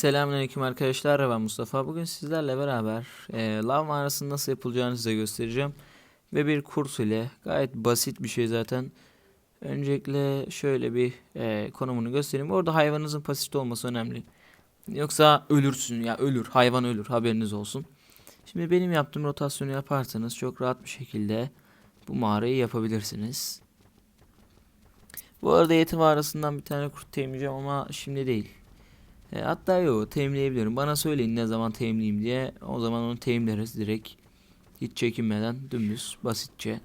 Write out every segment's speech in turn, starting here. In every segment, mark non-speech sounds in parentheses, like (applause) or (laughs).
Selamünaleyküm arkadaşlar ben Mustafa. Bugün sizlerle beraber e, lav mağarasının nasıl yapılacağını size göstereceğim. Ve bir kurt ile gayet basit bir şey zaten. Öncelikle şöyle bir e, konumunu göstereyim. Orada hayvanınızın pasif olması önemli. Yoksa ölürsün ya ölür hayvan ölür haberiniz olsun. Şimdi benim yaptığım rotasyonu yaparsanız çok rahat bir şekilde bu mağarayı yapabilirsiniz. Bu arada yetim mağarasından bir tane kurt temizleyeceğim ama şimdi değil. E, hatta yok teyimleyebilirim. Bana söyleyin ne zaman teyimleyeyim diye. O zaman onu teyimleriz direkt. Hiç çekinmeden dümdüz basitçe.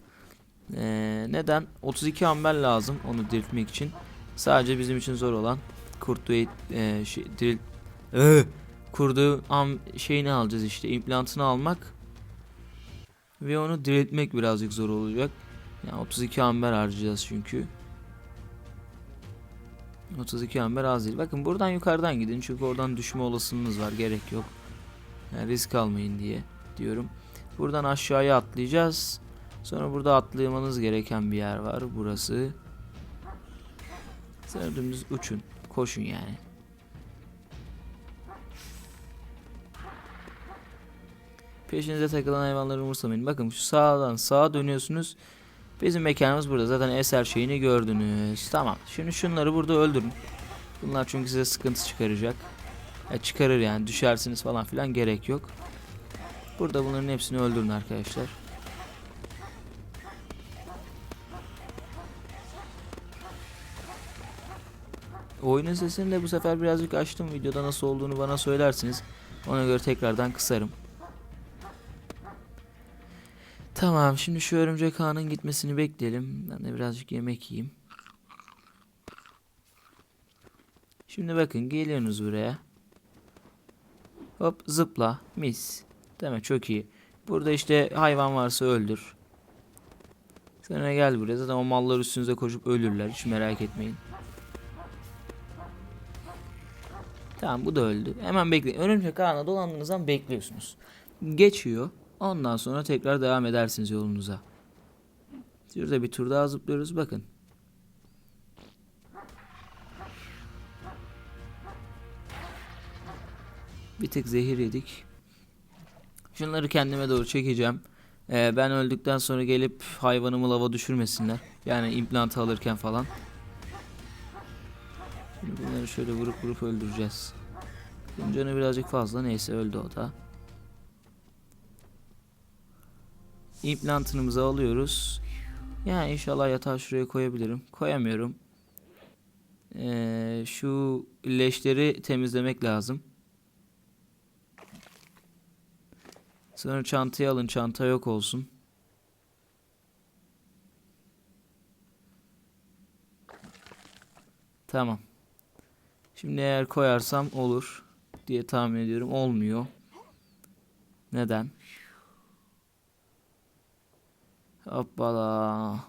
E, neden? 32 amber lazım onu diriltmek için. Sadece bizim için zor olan kurdu e, şey, diril, Ee, kurdu am şeyini alacağız işte implantını almak ve onu diriltmek birazcık zor olacak. Yani 32 amber harcayacağız çünkü. 32 amber az değil. Bakın buradan yukarıdan gidin çünkü oradan düşme olasılığınız var. Gerek yok. Yani risk almayın diye diyorum. Buradan aşağıya atlayacağız. Sonra burada atlamanız gereken bir yer var. Burası. Sonra uçun. Koşun yani. Peşinize takılan hayvanları umursamayın. Bakın şu sağdan sağa dönüyorsunuz. Bizim mekanımız burada. Zaten eser şeyini gördünüz. Tamam. Şimdi şunları burada öldürün. Bunlar çünkü size sıkıntı çıkaracak. Ya çıkarır yani. Düşersiniz falan filan gerek yok. Burada bunların hepsini öldürün arkadaşlar. Oyunun sesini de bu sefer birazcık açtım. Videoda nasıl olduğunu bana söylersiniz. Ona göre tekrardan kısarım. Tamam şimdi şu örümcek ağının gitmesini bekleyelim. Ben de birazcık yemek yiyeyim. Şimdi bakın geliyorsunuz buraya. Hop zıpla mis. Mi çok iyi. Burada işte hayvan varsa öldür. Sonra gel buraya zaten o mallar üstünüze koşup ölürler hiç merak etmeyin. Tamam bu da öldü. Hemen bekleyin. Örümcek ağına dolandığınız zaman bekliyorsunuz. Geçiyor. Ondan sonra tekrar devam edersiniz yolunuza. Şurada bir tur daha zıplıyoruz bakın. Bir tık zehir yedik. Şunları kendime doğru çekeceğim. Ee, ben öldükten sonra gelip hayvanımı lava düşürmesinler. Yani implantı alırken falan. Şimdi bunları şöyle vurup vurup öldüreceğiz. Bunun canı birazcık fazla. Neyse öldü o da. İmplantınımızı alıyoruz. Yani inşallah yatağı şuraya koyabilirim. Koyamıyorum. Ee, şu leşleri temizlemek lazım. Sonra çantayı alın. Çanta yok olsun. Tamam. Şimdi eğer koyarsam olur diye tahmin ediyorum. Olmuyor. Neden? Hoppala.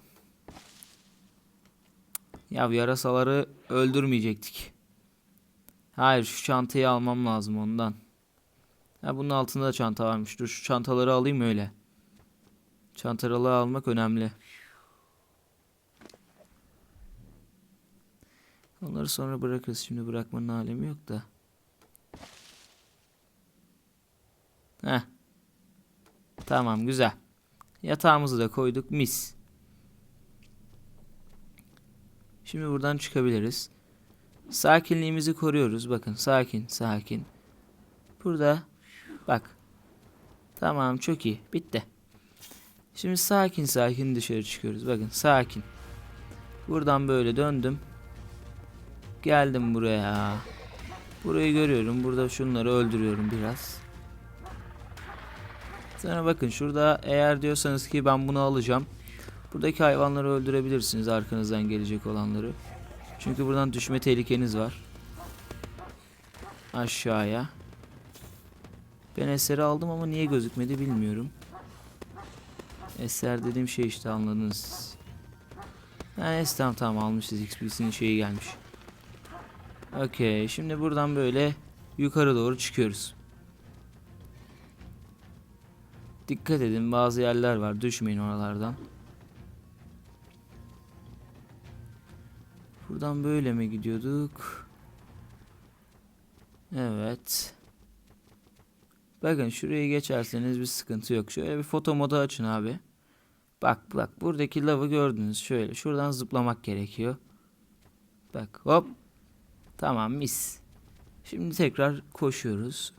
Ya yarasaları öldürmeyecektik. Hayır şu çantayı almam lazım ondan. Ha bunun altında da çanta varmış. Dur şu çantaları alayım öyle. Çantaları almak önemli. Onları sonra bırakırız. Şimdi bırakmanın alemi yok da. Heh. Tamam güzel. Yatağımızı da koyduk mis. Şimdi buradan çıkabiliriz. Sakinliğimizi koruyoruz. Bakın sakin sakin. Burada bak. Tamam çok iyi. Bitti. Şimdi sakin sakin dışarı çıkıyoruz. Bakın sakin. Buradan böyle döndüm. Geldim buraya. Burayı görüyorum. Burada şunları öldürüyorum biraz. Sonra bakın şurada eğer diyorsanız ki ben bunu alacağım. Buradaki hayvanları öldürebilirsiniz arkanızdan gelecek olanları. Çünkü buradan düşme tehlikeniz var. Aşağıya. Ben eseri aldım ama niye gözükmedi bilmiyorum. Eser dediğim şey işte anladınız. Yani tamam tamam almışız XP'sinin şeyi gelmiş. Okey şimdi buradan böyle yukarı doğru çıkıyoruz. Dikkat edin bazı yerler var düşmeyin oralardan. Buradan böyle mi gidiyorduk? Evet. Bakın şurayı geçerseniz bir sıkıntı yok. Şöyle bir foto modu açın abi. Bak bak buradaki lavı gördünüz. Şöyle şuradan zıplamak gerekiyor. Bak hop. Tamam mis. Şimdi tekrar koşuyoruz.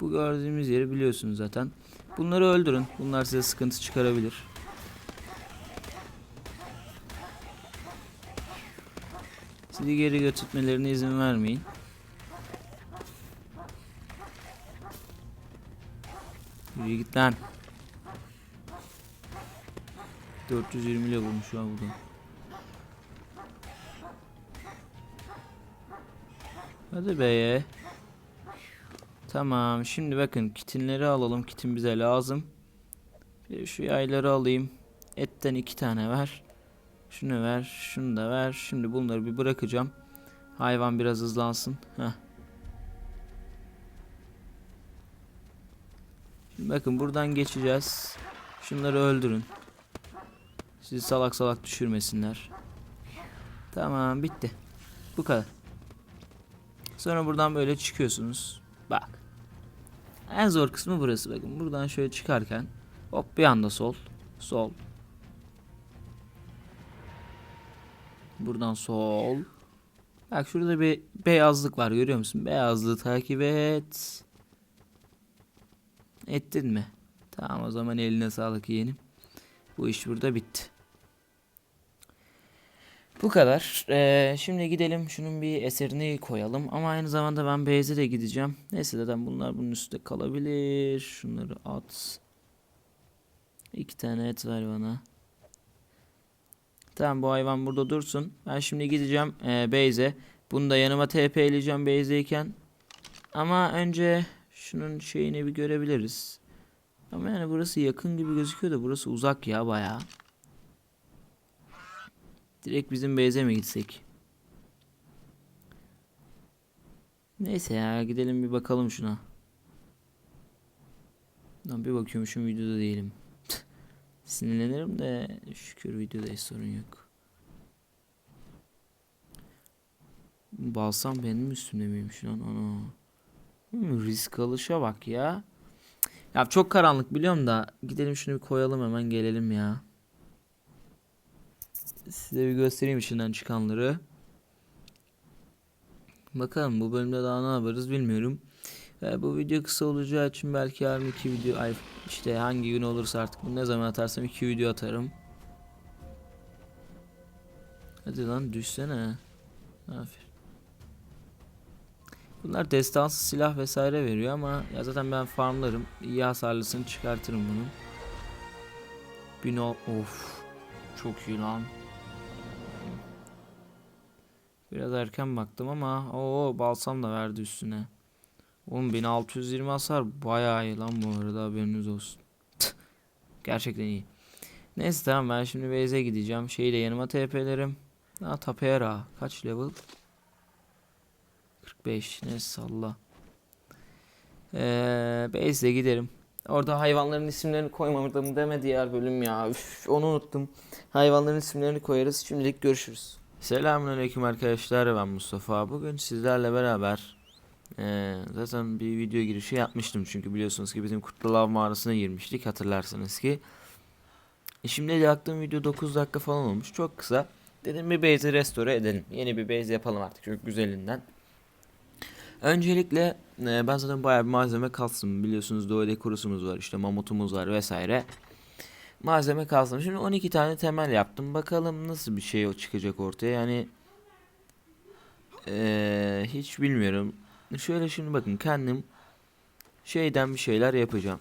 Bu gördüğümüz yeri biliyorsunuz zaten. Bunları öldürün. Bunlar size sıkıntı çıkarabilir. Sizi geri götürmelerine izin vermeyin. Yürü git lan. 420 ile vurmuş şu an burada. Hadi be. Tamam şimdi bakın kitinleri alalım. Kitin bize lazım. Bir şu yayları alayım. Etten iki tane ver. Şunu ver. Şunu da ver. Şimdi bunları bir bırakacağım. Hayvan biraz hızlansın. Heh. Şimdi bakın buradan geçeceğiz. Şunları öldürün. Sizi salak salak düşürmesinler. Tamam bitti. Bu kadar. Sonra buradan böyle çıkıyorsunuz. Bak. En zor kısmı burası bakın. Buradan şöyle çıkarken hop bir anda sol. Sol. Buradan sol. Bak şurada bir beyazlık var görüyor musun? Beyazlığı takip et. Ettin mi? Tamam o zaman eline sağlık yeğenim. Bu iş burada bitti. Bu kadar. Ee, şimdi gidelim şunun bir eserini koyalım. Ama aynı zamanda ben Beyaz'a de gideceğim. Neyse zaten bunlar bunun üstünde kalabilir. Şunları at. İki tane et ver bana. Tamam bu hayvan burada dursun. Ben şimdi gideceğim e, Beyze. Bunu da yanıma TP'leyeceğim Beyze'yken. Ama önce şunun şeyini bir görebiliriz. Ama yani burası yakın gibi gözüküyor da burası uzak ya bayağı. Direkt bizim Beyze mi gitsek? Neyse ya gidelim bir bakalım şuna. Lan bir bakıyormuşum videoda değilim. Sinirlenirim de şükür videodayız sorun yok. Balsam benim üstümde miymiş lan ana. Hmm, risk alışa bak ya. Ya çok karanlık biliyorum da gidelim şunu bir koyalım hemen gelelim ya. Size bir göstereyim içinden çıkanları. Bakalım bu bölümde daha ne yaparız bilmiyorum. Ee, bu video kısa olacağı için belki yarın iki video ay işte hangi gün olursa artık ne zaman atarsam iki video atarım. Hadi lan düşsene. Aferin. Bunlar destansı silah vesaire veriyor ama ya zaten ben farmlarım. İyi hasarlısını çıkartırım bunun. Bino of çok iyi lan. Biraz erken baktım ama o balsam da verdi üstüne. Oğlum 1620 hasar bayağı iyi lan bu arada haberiniz olsun. Gerçekten iyi. Neyse tamam ben şimdi base'e gideceğim. Şeyi de yanıma TP'lerim. Ha Tapera kaç level? 45 ne salla. Ee, base'e giderim. Orada hayvanların isimlerini koymadım deme diğer bölüm ya. Üf, onu unuttum. Hayvanların isimlerini koyarız. Şimdilik görüşürüz. Selamünaleyküm arkadaşlar ben Mustafa. Bugün sizlerle beraber ee, zaten bir video girişi yapmıştım çünkü biliyorsunuz ki bizim Kurtlu Lav mağarasına girmiştik hatırlarsınız ki. E şimdi yaptığım video 9 dakika falan olmuş çok kısa. Dedim bir base'i restore edelim. Yeni bir base yapalım artık çok güzelinden. Öncelikle e, ben zaten bayağı bir malzeme kalsın. Biliyorsunuz Doğu dekorusumuz var işte mamutumuz var vesaire. Malzeme kalsın. Şimdi 12 tane temel yaptım. Bakalım nasıl bir şey çıkacak ortaya. Yani ee, hiç bilmiyorum. Şöyle şimdi bakın kendim şeyden bir şeyler yapacağım.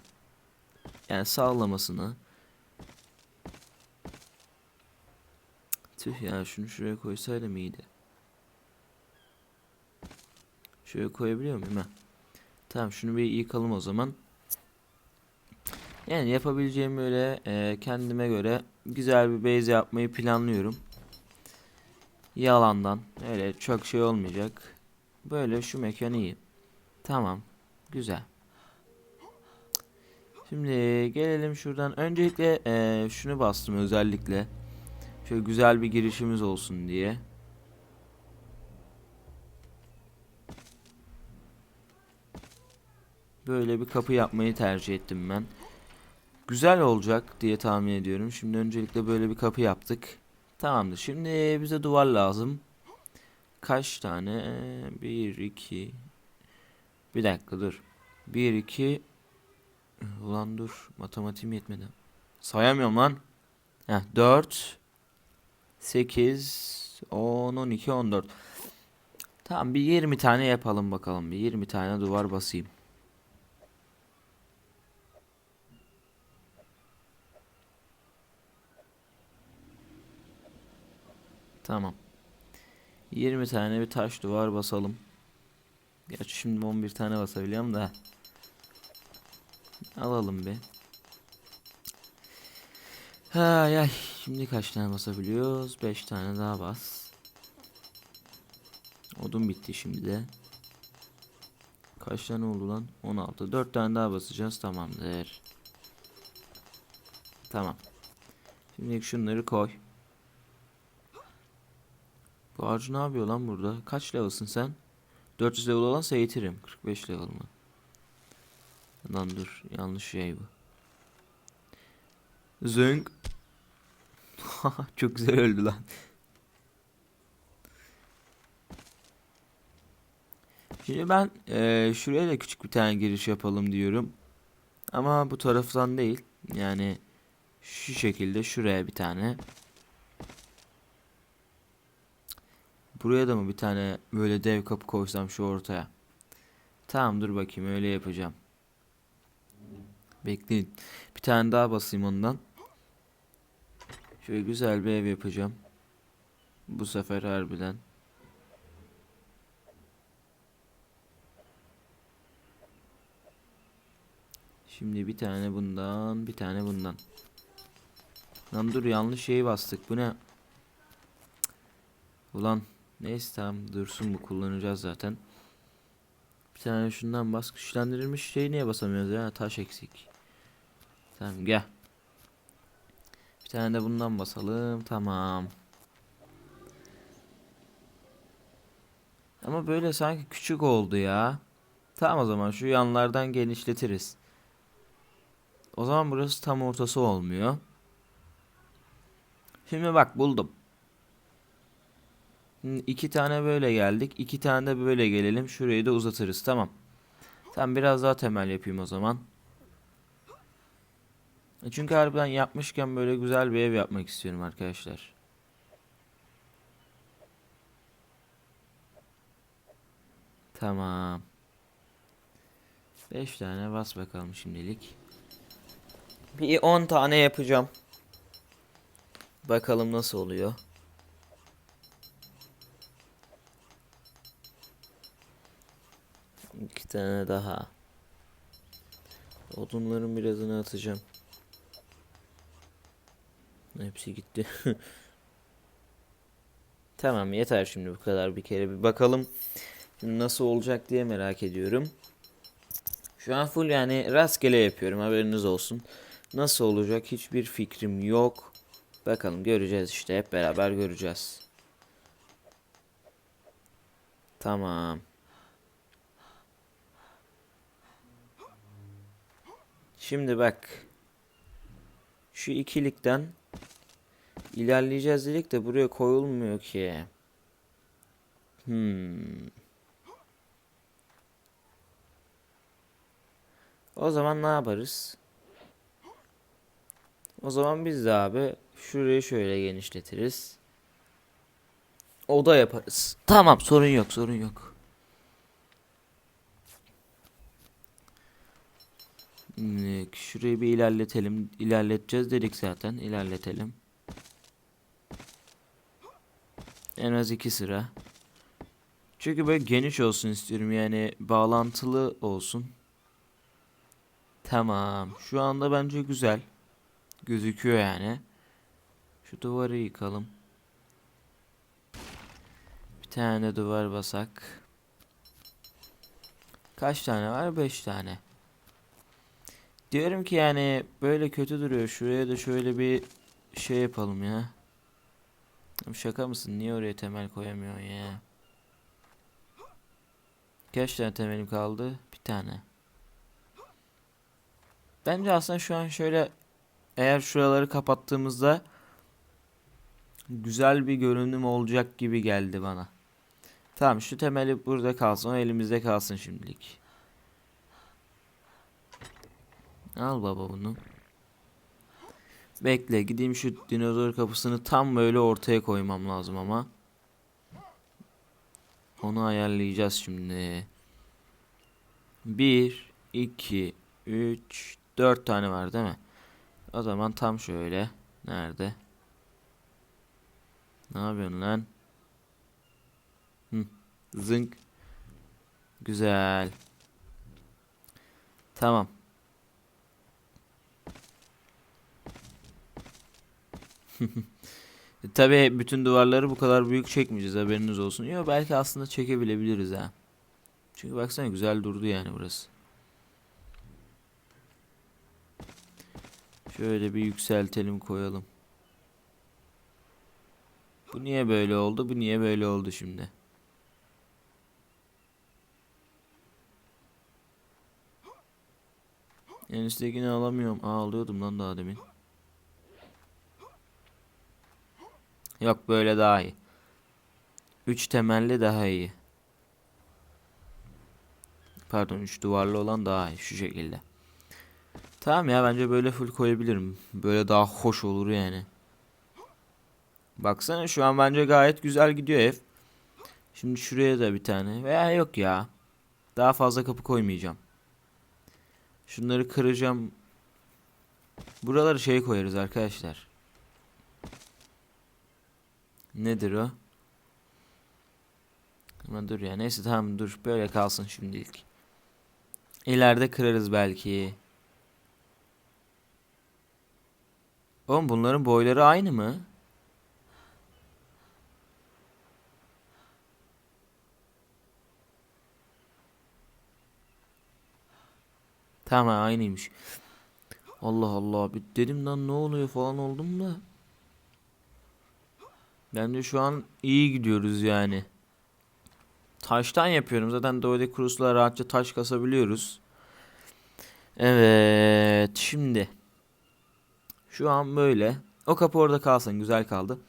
Yani sağlamasını. Tüh ya şunu şuraya koysaydım iyiydi. Şöyle koyabiliyor muyum? Heh. Tamam şunu bir yıkalım o zaman. Yani yapabileceğim böyle e, kendime göre güzel bir base yapmayı planlıyorum. Yalandan öyle çok şey olmayacak. Böyle şu mekan iyi. Tamam. Güzel. Şimdi gelelim şuradan. Öncelikle e, şunu bastım özellikle. Şöyle güzel bir girişimiz olsun diye. Böyle bir kapı yapmayı tercih ettim ben. Güzel olacak diye tahmin ediyorum. Şimdi öncelikle böyle bir kapı yaptık. Tamamdır. Şimdi bize duvar lazım. Kaç tane? 1, 2. Bir dakika dur. 1, 2. Ulan dur. Matematiğim yetmedi. Sayamıyorum lan. Heh, 4. 8. 10, 12, 14. Tamam bir 20 tane yapalım bakalım. Bir 20 tane duvar basayım. Tamam. 20 tane bir taş duvar basalım. Gerçi şimdi 11 tane basabiliyorum da. Alalım bir. Hay ay. Şimdi kaç tane basabiliyoruz? 5 tane daha bas. Odun bitti şimdi de. Kaç tane oldu lan? 16. 4 tane daha basacağız. Tamamdır. Tamam. Şimdi şunları koy. Ağacı ne yapıyor lan burada? Kaç level'sın sen? 400 level olansa eğitirim. 45 level mı? Lan dur. Yanlış şey bu. Zönk. (laughs) Çok güzel öldü lan. Şimdi ben eee, şuraya da küçük bir tane giriş yapalım diyorum. Ama bu taraftan değil. Yani şu şekilde şuraya bir tane. Buraya da mı bir tane böyle dev kapı koysam şu ortaya? Tamam dur bakayım öyle yapacağım. Bekleyin. Bir tane daha basayım ondan. Şöyle güzel bir ev yapacağım. Bu sefer harbiden. Şimdi bir tane bundan, bir tane bundan. Lan dur yanlış şeyi bastık. Bu ne? Ulan neyse tamam dursun bu kullanacağız zaten. Bir tane şundan bas. Güçlendirilmiş şeyi niye basamıyoruz ya? Taş eksik. Tamam gel. Bir tane de bundan basalım. Tamam. Ama böyle sanki küçük oldu ya. Tamam o zaman şu yanlardan genişletiriz. O zaman burası tam ortası olmuyor. Şimdi bak buldum. İki tane böyle geldik. iki tane de böyle gelelim. Şurayı da uzatırız. Tamam. Tamam biraz daha temel yapayım o zaman. E Çünkü harbiden yapmışken böyle güzel bir ev yapmak istiyorum arkadaşlar. Tamam. 5 tane bas bakalım şimdilik. Bir 10 tane yapacağım. Bakalım nasıl oluyor. İki tane daha. Odunların birazını atacağım. Hepsi gitti. (laughs) Tamam yeter şimdi bu kadar bir kere bir bakalım. Şimdi nasıl olacak diye merak ediyorum. Şu an full yani rastgele yapıyorum haberiniz olsun. Nasıl olacak hiçbir fikrim yok. Bakalım göreceğiz işte hep beraber göreceğiz. Tamam. Şimdi bak. Şu ikilikten ilerleyeceğiz dedik de buraya koyulmuyor ki. Hmm. O zaman ne yaparız? O zaman biz de abi şurayı şöyle genişletiriz. Oda yaparız. Tamam sorun yok sorun yok. Şimdi Şurayı bir ilerletelim. İlerleteceğiz dedik zaten. İlerletelim. En az iki sıra. Çünkü böyle geniş olsun istiyorum. Yani bağlantılı olsun. Tamam. Şu anda bence güzel. Gözüküyor yani. Şu duvarı yıkalım. Bir tane duvar basak. Kaç tane var? 5 tane. Diyorum ki yani böyle kötü duruyor. Şuraya da şöyle bir şey yapalım ya. Şaka mısın? Niye oraya temel koyamıyorsun ya? Kaç tane temelim kaldı? Bir tane. Bence aslında şu an şöyle eğer şuraları kapattığımızda güzel bir görünüm olacak gibi geldi bana. Tamam şu temeli burada kalsın. O elimizde kalsın şimdilik. Al baba bunu. Bekle gideyim şu dinozor kapısını tam böyle ortaya koymam lazım ama. Onu ayarlayacağız şimdi. 1, 2, 3, 4 tane var değil mi? O zaman tam şöyle. Nerede? Ne yapıyorsun lan? Hı. Zınk. Güzel. Tamam. (laughs) Tabii bütün duvarları bu kadar büyük çekmeyeceğiz haberiniz olsun. Yok belki aslında çekebilebiliriz ha. Çünkü baksana güzel durdu yani burası. Şöyle bir yükseltelim koyalım. Bu niye böyle oldu? Bu niye böyle oldu şimdi? En üsttekini alamıyorum. Aa alıyordum lan daha demin. Yok böyle daha iyi. 3 temelli daha iyi. Pardon 3 duvarlı olan daha iyi şu şekilde. Tamam ya bence böyle full koyabilirim. Böyle daha hoş olur yani. Baksana şu an bence gayet güzel gidiyor ev. Şimdi şuraya da bir tane. Veya yok ya. Daha fazla kapı koymayacağım. Şunları kıracağım. Buraları şey koyarız arkadaşlar. Nedir o? Ama dur ya neyse tamam dur böyle kalsın şimdilik. İleride kırarız belki. Oğlum bunların boyları aynı mı? Tamam aynıymış. Allah Allah bir dedim lan ne oluyor falan oldum da. Bence şu an iyi gidiyoruz yani. Taştan yapıyorum. Zaten Doide Cruise'la rahatça taş kasabiliyoruz. Evet. Şimdi. Şu an böyle. O kapı orada kalsın. Güzel kaldı.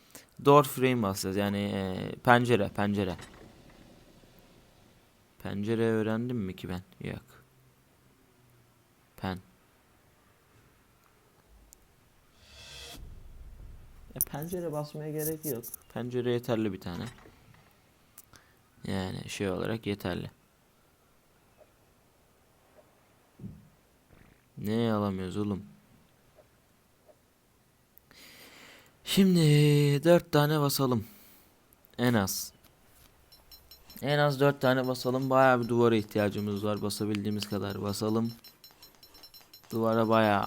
Door frame basacağız. Yani e, pencere. Pencere. Pencere öğrendim mi ki ben? Yok. Pen. Ya pencere basmaya gerek yok. Pencere yeterli bir tane. Yani şey olarak yeterli. Ne alamıyoruz oğlum? Şimdi dört tane basalım. En az. En az dört tane basalım. Bayağı bir duvara ihtiyacımız var. Basabildiğimiz kadar basalım. Duvara bayağı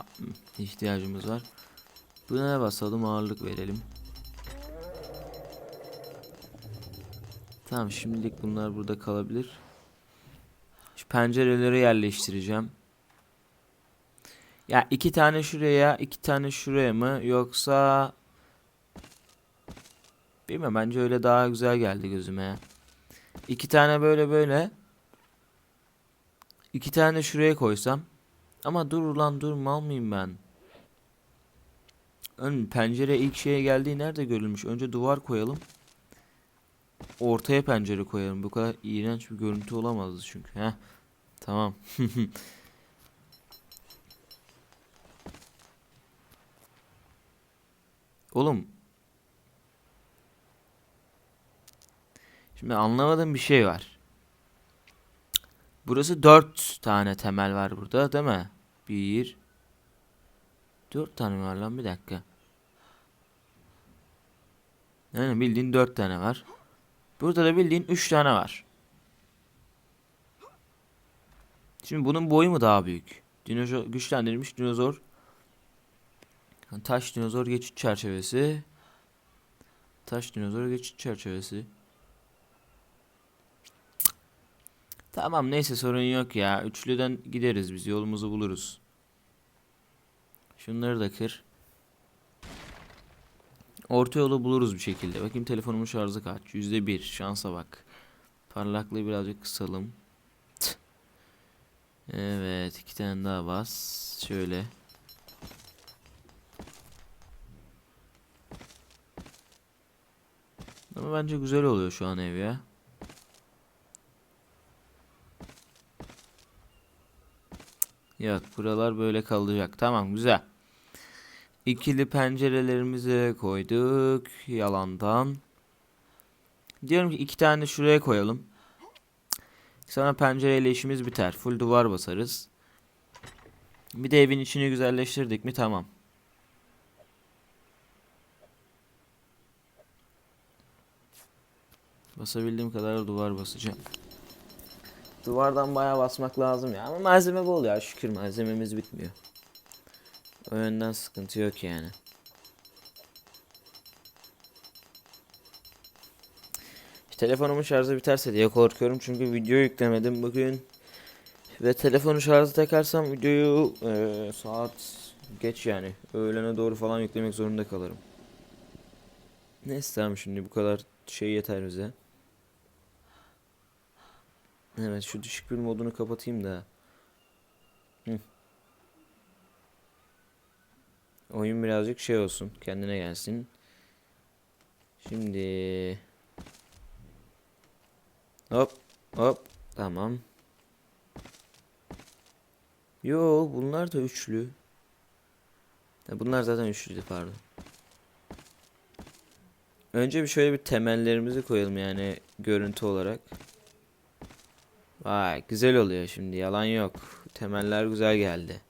ihtiyacımız var. Buna basalım ağırlık verelim. Tamam şimdilik bunlar burada kalabilir. Şu pencereleri yerleştireceğim. Ya iki tane şuraya, iki tane şuraya mı yoksa Bilmiyorum bence öyle daha güzel geldi gözüme. İki tane böyle böyle. İki tane şuraya koysam. Ama dur ulan dur mal mıyım ben? Ön pencere ilk şeye geldiği nerede görülmüş? Önce duvar koyalım. Ortaya pencere koyalım. Bu kadar iğrenç bir görüntü olamazdı çünkü. Heh. Tamam. (laughs) Oğlum. Şimdi anlamadığım bir şey var. Burası dört tane temel var burada değil mi? Bir. Dört tane var lan bir dakika. Yani bildiğin dört tane var. Burada da bildiğin üç tane var. Şimdi bunun boyu mu daha büyük? Dinozor güçlendirilmiş dinozor. Taş dinozor geçit çerçevesi. Taş dinozor geçit çerçevesi. Tamam neyse sorun yok ya. Üçlüden gideriz biz yolumuzu buluruz. Şunları da kır. Orta yolu buluruz bir şekilde. Bakayım telefonumun şarjı kaç? Yüzde bir. Şansa bak. Parlaklığı birazcık kısalım. Evet. iki tane daha bas. Şöyle. Ama bence güzel oluyor şu an ev ya. Yok buralar böyle kalacak. Tamam güzel. İkili pencerelerimizi koyduk. Yalandan. Diyorum ki iki tane şuraya koyalım. Sonra pencereyle işimiz biter. Full duvar basarız. Bir de evin içini güzelleştirdik mi tamam. Basabildiğim kadar duvar basacağım. Duvardan bayağı basmak lazım ya. Ama malzeme bol ya. Şükür malzememiz bitmiyor. O yönden sıkıntı yok yani. Telefonumun şarjı biterse diye korkuyorum çünkü video yüklemedim bugün. Ve telefonu şarjı takarsam videoyu eee, saat geç yani öğlene doğru falan yüklemek zorunda kalırım. Neyse tamam şimdi bu kadar şey yeter bize. Evet şu düşük bir modunu kapatayım da. Hı. Oyun birazcık şey olsun kendine gelsin. Şimdi hop hop tamam. Yo bunlar da üçlü. Bunlar zaten üçlüydü pardon. Önce bir şöyle bir temellerimizi koyalım yani görüntü olarak. Vay güzel oluyor şimdi yalan yok. Temeller güzel geldi.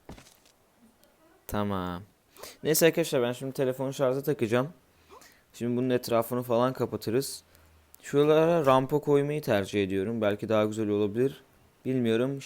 Tamam. Neyse arkadaşlar ben şimdi telefonu şarja takacağım. Şimdi bunun etrafını falan kapatırız. Şuralara rampa koymayı tercih ediyorum. Belki daha güzel olabilir. Bilmiyorum.